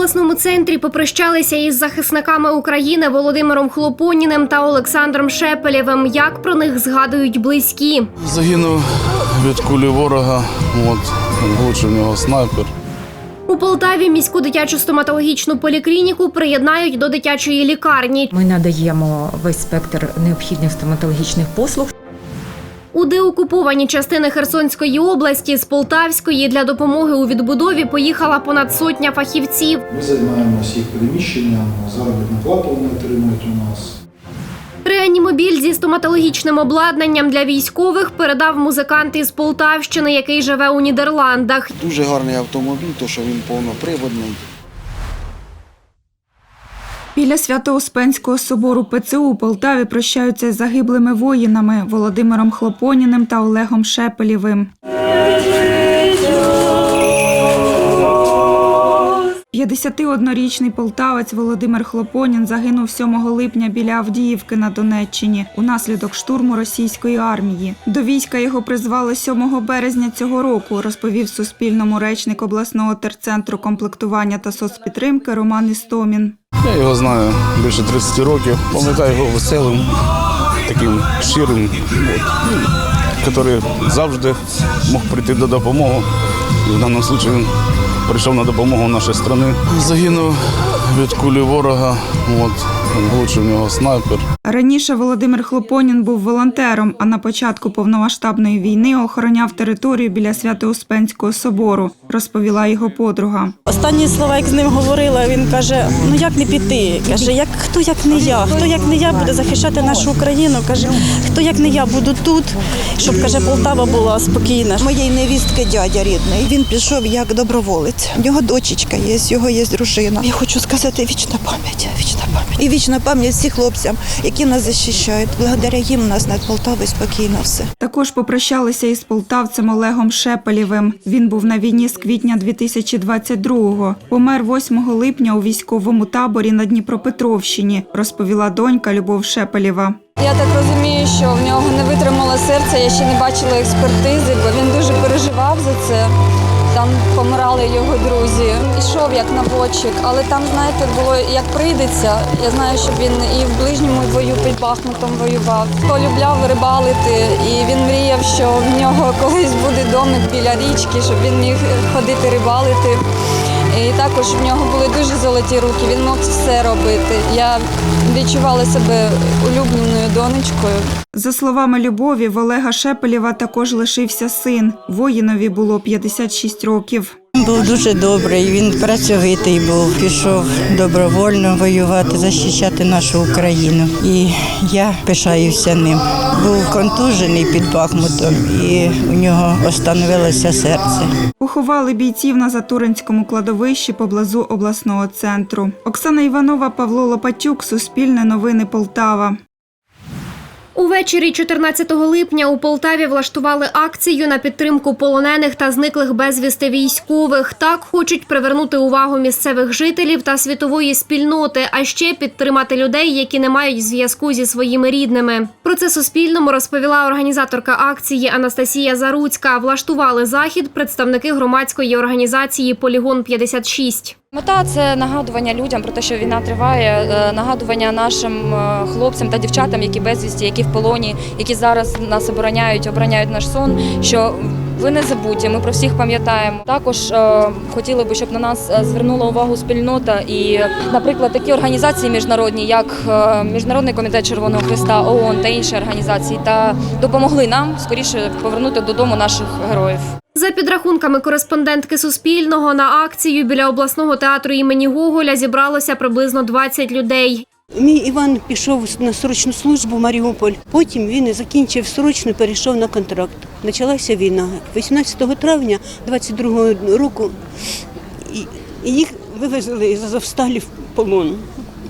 обласному центрі попрощалися із захисниками України Володимиром Хлопоніним та Олександром Шепелєвим. Як про них згадують близькі? Загинув від кулі ворога. От, влучив в нього снайпер. У Полтаві міську дитячу стоматологічну поліклініку приєднають до дитячої лікарні. Ми надаємо весь спектр необхідних стоматологічних послуг. У деокуповані частини Херсонської області з Полтавської для допомоги у відбудові поїхала понад сотня фахівців. Ми займаємося їх переміщенням, заробітну плату вони отримують у нас. Реанімобіль зі стоматологічним обладнанням для військових передав музикант із Полтавщини, який живе у Нідерландах. Дуже гарний автомобіль, то що він повноприводний. Біля Свято-Успенського собору ПЦУ у Полтаві прощаються з загиблими воїнами Володимиром Хлопоніним та Олегом Шепелєвим. 51-річний полтавець Володимир Хлопонін загинув 7 липня біля Авдіївки на Донеччині унаслідок штурму російської армії. До війська його призвали 7 березня цього року, розповів Суспільному речник обласного терцентру комплектування та соцпідтримки Роман Істомін. Я його знаю більше 30 років. Пам'ятаю його веселим, таким щирим, ну, який завжди мог прийти до допомоги. І в даному випадку прийшов на допомогу нашої країни. Загинув від кулі ворога. От, влучив в нього снайпер. Раніше Володимир Хлопонін був волонтером, а на початку повномасштабної війни охороняв територію біля Свято-Успенського собору, розповіла його подруга. Останні слова, як з ним говорила, він каже: ну як не піти? Каже, як хто як не я? Хто як не я буде захищати нашу Україну? Каже, хто як не я буду тут, щоб каже, Полтава була спокійна. Моєї невістки дядя рідний. Він пішов як доброволець. У нього дочечка є, його є дружина. Я хочу сказати вічна пам'ять, вічна пам'ять. І вічна пам'ять всім хлопцям, які нас захищають. Благодаря їм у нас над Полтавою спокійно все. Також попрощалися із полтавцем Олегом Шепелєвим. Він був на війні з квітня 2022-го. Помер 8 липня у військовому таборі на Дніпропетровщині, розповіла донька Любов Шепелєва. Я так розумію, що в нього не витримало серце. Я ще не бачила експертизи, бо він дуже переживав за це. Там помирали його друзі. Ішов як наводчик, але там, знаєте, було як прийдеться. Я знаю, що він і в ближньому бою під Бахмутом воював. Полюбляв рибалити, і він мріяв, що в нього колись буде домик біля річки, щоб він міг ходити рибалити. І також в нього були дуже золоті руки. Він мог все робити. Я відчувала себе улюбленою донечкою. За словами Любові, в Олега Шепелєва також лишився син. Воїнові було 56 років. Був дуже добрий, він працьовитий був, пішов добровольно воювати, захищати нашу Україну. І я пишаюся ним. Був контужений під Бахмутом, і у нього остановилося серце. Поховали бійців на Затуринському кладовищі поблизу обласного центру. Оксана Іванова, Павло Лопатюк, Суспільне новини Полтава. Увечері 14 липня у Полтаві влаштували акцію на підтримку полонених та зниклих безвісти військових. Так хочуть привернути увагу місцевих жителів та світової спільноти, а ще підтримати людей, які не мають зв'язку зі своїми рідними. Про це Суспільному розповіла організаторка акції Анастасія Заруцька. Влаштували захід представники громадської організації Полігон 56 Мета це нагадування людям про те, що війна триває, е, нагадування нашим е, хлопцям та дівчатам, які безвісті, які в полоні, які зараз нас обороняють, обороняють наш сон. Що ви не забуті, ми про всіх пам'ятаємо. Також е, хотіли би, щоб на нас е, звернула увагу спільнота і, наприклад, такі організації міжнародні, як е, Міжнародний комітет Червоного Христа, ООН та інші організації, та допомогли нам скоріше повернути додому наших героїв. За підрахунками кореспондентки Суспільного, на акцію біля обласного театру імені Гоголя зібралося приблизно 20 людей. Мій Іван пішов на срочну службу в Маріуполь. Потім він закінчив срочно, перейшов на контракт. Почалася війна. 18 травня 22 року їх вивезли з Азовсталі в полон.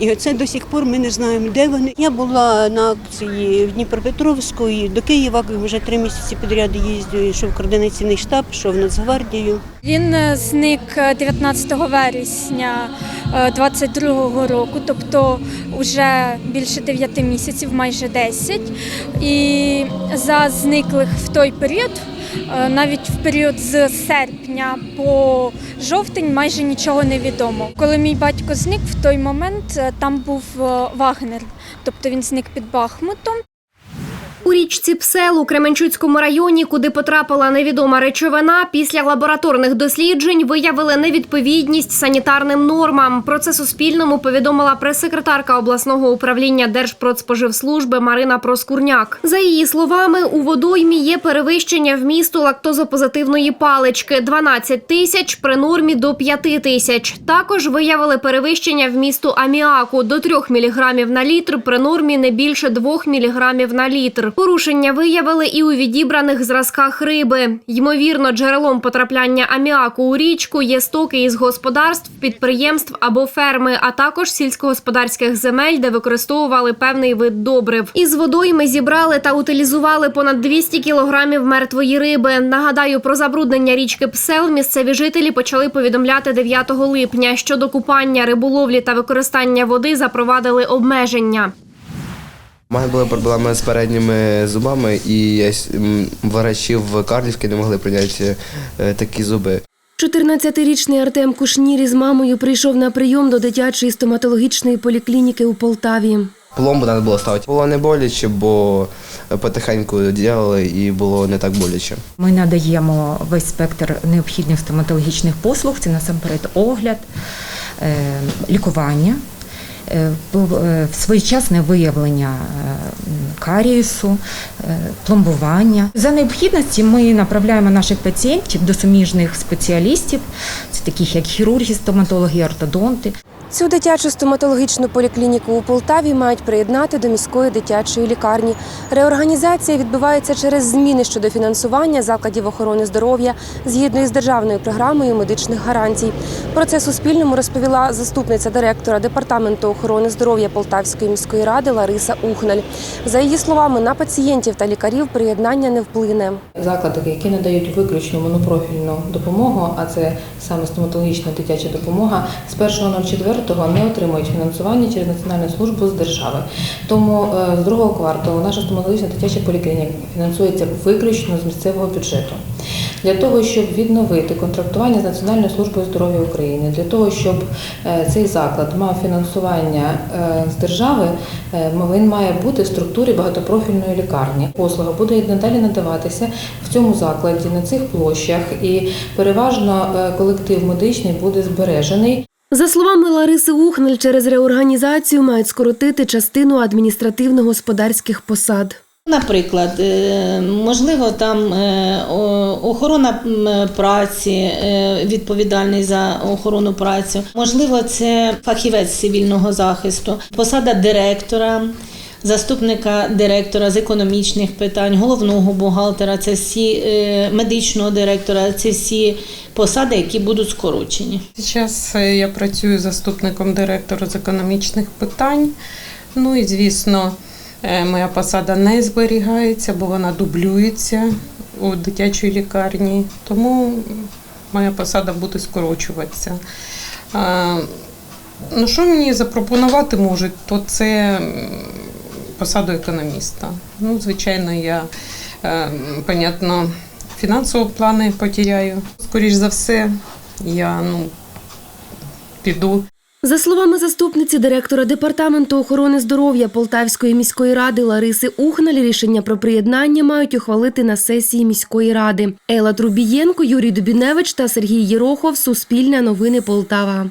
І оце до сих пор ми не знаємо, де вони. Я була на акції в Дніпропетровську і до Києва вже три місяці підряд їздю, йшов координаційний штаб, йшов в Нацгвардію. Він е, зник е, 19 вересня 22 року, тобто вже більше 9 місяців, майже 10. І за зниклих в той період е, навіть в період з серпня по жовтень майже нічого не відомо. Коли мій батько зник, в той момент е, там був е, Вагнер, тобто він зник під Бахмутом. У річці Псел у Кременчуцькому районі, куди потрапила невідома речовина, після лабораторних досліджень виявили невідповідність санітарним нормам. Про це Суспільному повідомила прес-секретарка обласного управління Держпродспоживслужби Марина Проскурняк. За її словами, у водоймі є перевищення вмісту лактозопозитивної палички 12 тисяч при нормі до 5 тисяч. Також виявили перевищення вмісту аміаку до 3 мг на літр при нормі не більше 2 мг на літр. Порушення виявили і у відібраних зразках риби. Ймовірно, джерелом потрапляння аміаку у річку є стоки із господарств, підприємств або ферми, а також сільськогосподарських земель, де використовували певний вид добрив. Із водойми зібрали та утилізували понад 200 кілограмів мертвої риби. Нагадаю, про забруднення річки Псел місцеві жителі почали повідомляти 9 липня. Щодо купання, риболовлі та використання води запровадили обмеження. У мене були проблеми з передніми зубами, і я врачі в Карлівській не могли прийняти е, такі зуби. 14-річний Артем Кушнір із мамою прийшов на прийом до дитячої стоматологічної поліклініки у Полтаві. Пломбу треба було ставити. Було не боляче, бо потихеньку робили і було не так боляче. Ми надаємо весь спектр необхідних стоматологічних послуг. Це насамперед огляд, е, лікування, своєчасне виявлення е, карієсу, е, пломбування. За необхідності ми направляємо наших пацієнтів до суміжних спеціалістів, таких як хірурги, стоматологи, ортодонти. Цю дитячу стоматологічну поліклініку у Полтаві мають приєднати до міської дитячої лікарні. Реорганізація відбувається через зміни щодо фінансування закладів охорони здоров'я згідно із державною програмою медичних гарантій. Про це Суспільному розповіла заступниця директора департаменту охорони здоров'я Полтавської міської ради Лариса Ухналь. За її словами, на пацієнтів та лікарів приєднання не вплине. Заклади, які надають виключно монопрофільну допомогу, а це саме стоматологічна дитяча допомога, з 1.04 не отримують фінансування через Національну службу з держави. Тому е, з другого кварталу наша стоматологічна дитяча поліклініка фінансується виключно з місцевого бюджету. Для того, щоб відновити контрактування з Національною службою здоров'я України, для того, щоб е, цей заклад мав фінансування е, з держави, він має бути в структурі багатопрофільної лікарні. Послуга буде надалі надаватися в цьому закладі на цих площах, і переважно колектив медичний буде збережений. За словами Лариси Ухнель, через реорганізацію мають скоротити частину адміністративно-господарських посад. Наприклад, е, можливо, там е, охорона праці, е, відповідальний за охорону праці. Можливо, це фахівець цивільного захисту, посада директора. Заступника директора з економічних питань, головного бухгалтера, це всі е, медичного директора, це всі посади, які будуть скорочені. Зараз е, я працюю заступником директора з економічних питань. Ну і звісно, е, моя посада не зберігається, бо вона дублюється у дитячій лікарні. Тому моя посада буде скорочуватися. Ну, що мені запропонувати можуть, то це посаду економіста. Ну, звичайно, я, е, понятно, фінансові плани потеряю. Скоріш за все, я ну, піду. За словами заступниці директора департаменту охорони здоров'я Полтавської міської ради Лариси Ухналь, рішення про приєднання мають ухвалити на сесії міської ради. Ела Трубієнко, Юрій Дубіневич та Сергій Єрохов. Суспільне новини Полтава.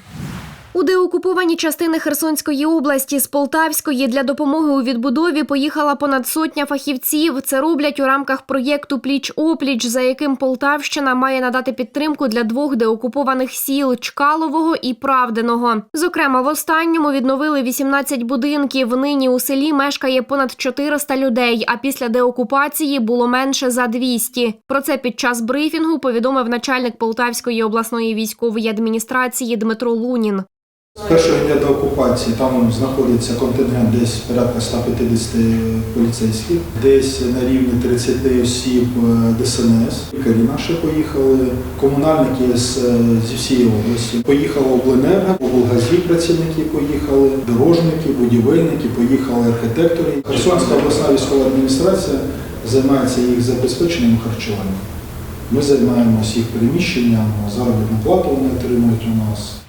У деокуповані частини Херсонської області з Полтавської для допомоги у відбудові поїхала понад сотня фахівців. Це роблять у рамках проєкту Пліч опліч, за яким Полтавщина має надати підтримку для двох деокупованих сіл Чкалового і Правдиного. Зокрема, в останньому відновили 18 будинків. Нині у селі мешкає понад 400 людей. А після деокупації було менше за 200. Про це під час брифінгу повідомив начальник Полтавської обласної військової адміністрації Дмитро Лунін. З першого дня до окупації там знаходиться контингент десь порядка 150 поліцейських, десь на рівні 30 осіб е, ДСНС. Лікарі наші поїхали, комунальники е, зі всієї області. Поїхала обленерго, облгазі працівники поїхали, дорожники, будівельники, поїхали архітектори. Херсонська обласна військова адміністрація займається їх забезпеченням харчуванням. Ми займаємося їх переміщенням, заробітну плату вони отримують у нас.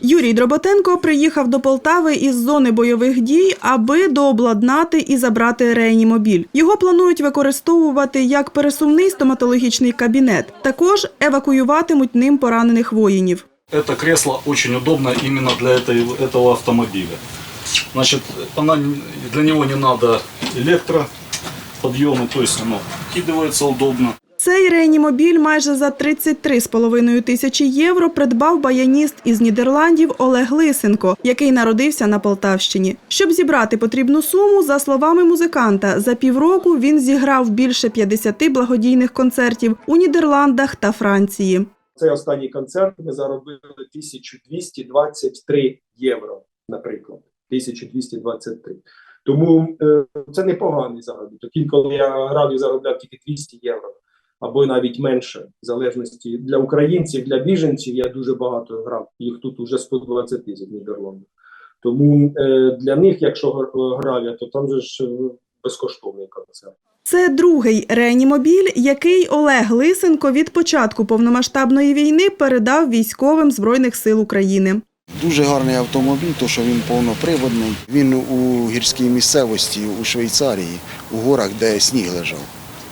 Юрій Дроботенко приїхав до Полтави із зони бойових дій, аби дообладнати і забрати реанімобіль. Його планують використовувати як пересувний стоматологічний кабінет. Також евакуюватимуть ним поранених воїнів. Это кресло очень удобно именно для этой, этого автомобиля. Значит, она, для него не надо электроподъемы, то есть оно вкидывается удобно. Цей реанімобіль майже за 33,5 тисячі євро придбав баяніст із Нідерландів Олег Лисенко, який народився на Полтавщині. Щоб зібрати потрібну суму, за словами музиканта, за півроку він зіграв більше 50 благодійних концертів у Нідерландах та Франції. Цей останній концерт ми заробили 1223 євро, наприклад. 1223. Тому е, це непоганий заробіток. Інколи я радий заробляв тільки 200 євро або навіть менше, в залежності для українців, для біженців я дуже багато грав. Їх тут уже 120 тисяч в Нідерландах. Тому е, для них, якщо гр- грав я, то там же ж е, безкоштовний концерт. Це другий реанімобіль, який Олег Лисенко від початку повномасштабної війни передав військовим Збройних сил України. Дуже гарний автомобіль, то що він повноприводний. Він у гірській місцевості у Швейцарії, у горах, де сніг лежав.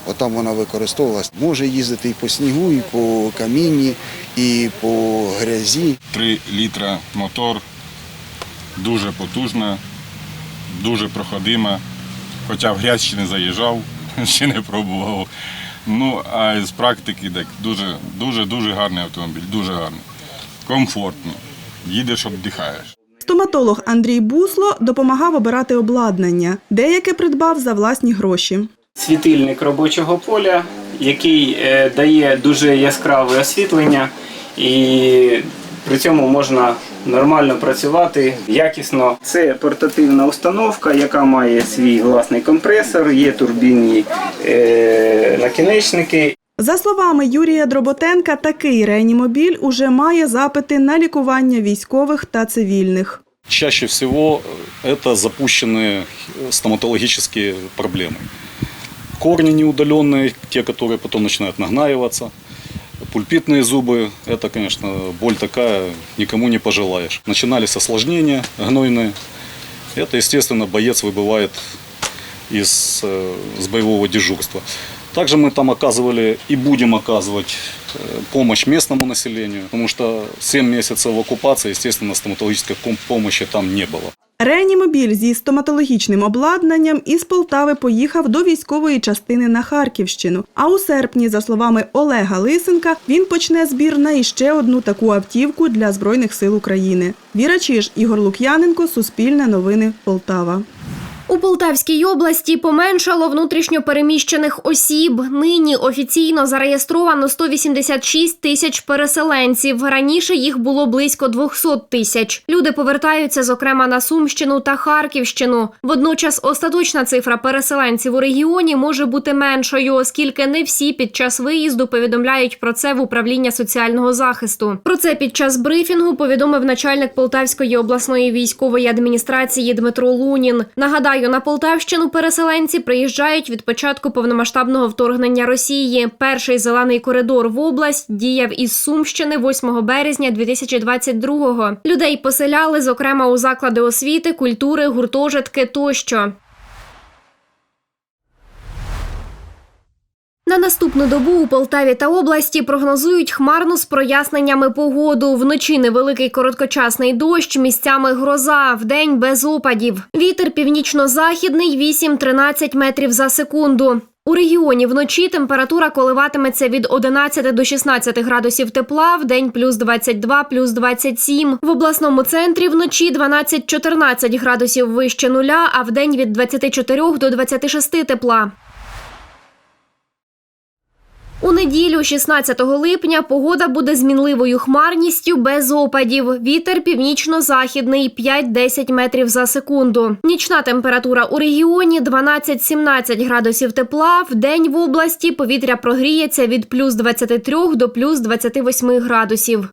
Отам вона використовувалась. Може їздити і по снігу, і по камінні, і по грязі. 3 літра мотор, дуже потужна, дуже проходима. Хоча в грязь ще не заїжджав, ще не пробував. Ну, а з практики так дуже, дуже, дуже гарний автомобіль, дуже гарний. Комфортно. Їдеш, обдихаєш. Стоматолог Андрій Бусло допомагав обирати обладнання, деяке придбав за власні гроші світильник робочого поля, який е, дає дуже яскраве освітлення, і при цьому можна нормально працювати якісно. Це портативна установка, яка має свій власний компресор, є турбінні е, накінечники. За словами Юрія Дроботенка, такий реанімобіль уже має запити на лікування військових та цивільних. Чаще всего э, это запущенные э, стоматологические проблемы. Корни неудаленные, те, которые потом начинают нагнаиваться. Пульпитные зубы, это, конечно, боль такая, никому не пожелаешь. Начинались осложнения гнойные. Это, естественно, боец выбывает из, э, с боевого дежурства. Также мы там оказывали и будем оказывать э, помощь местному населению, потому что 7 месяцев оккупации, естественно, стоматологической пом- помощи там не было. Реанімобіль зі стоматологічним обладнанням із Полтави поїхав до військової частини на Харківщину. А у серпні, за словами Олега Лисенка, він почне збір на іще одну таку автівку для Збройних сил України. Віра Чиж, Ігор Лук'яненко, Суспільне новини, Полтава. У Полтавській області поменшало внутрішньо переміщених осіб. Нині офіційно зареєстровано 186 тисяч переселенців. Раніше їх було близько 200 тисяч. Люди повертаються, зокрема, на Сумщину та Харківщину. Водночас остаточна цифра переселенців у регіоні може бути меншою, оскільки не всі під час виїзду повідомляють про це в управління соціального захисту. Про це під час брифінгу повідомив начальник Полтавської обласної військової адміністрації Дмитро Лунін. Нагадаю, на Полтавщину переселенці приїжджають від початку повномасштабного вторгнення Росії. Перший зелений коридор в область діяв із Сумщини 8 березня 2022-го. Людей поселяли, зокрема, у заклади освіти, культури, гуртожитки тощо. На наступну добу у Полтаві та області прогнозують хмарну з проясненнями погоду. Вночі невеликий короткочасний дощ, місцями гроза, вдень без опадів. Вітер північно-західний 8-13 метрів за секунду. У регіоні вночі температура коливатиметься від 11 до 16 градусів тепла, вдень плюс 22, плюс 27. В обласному центрі вночі 12-14 градусів вище нуля, а вдень від 24 до 26 тепла. Неділю, 16 липня, погода буде з мінливою хмарністю без опадів. Вітер північно-західний 5-10 метрів за секунду. Нічна температура у регіоні 12-17 градусів тепла. В день в області повітря прогріється від плюс 23 до плюс 28 градусів.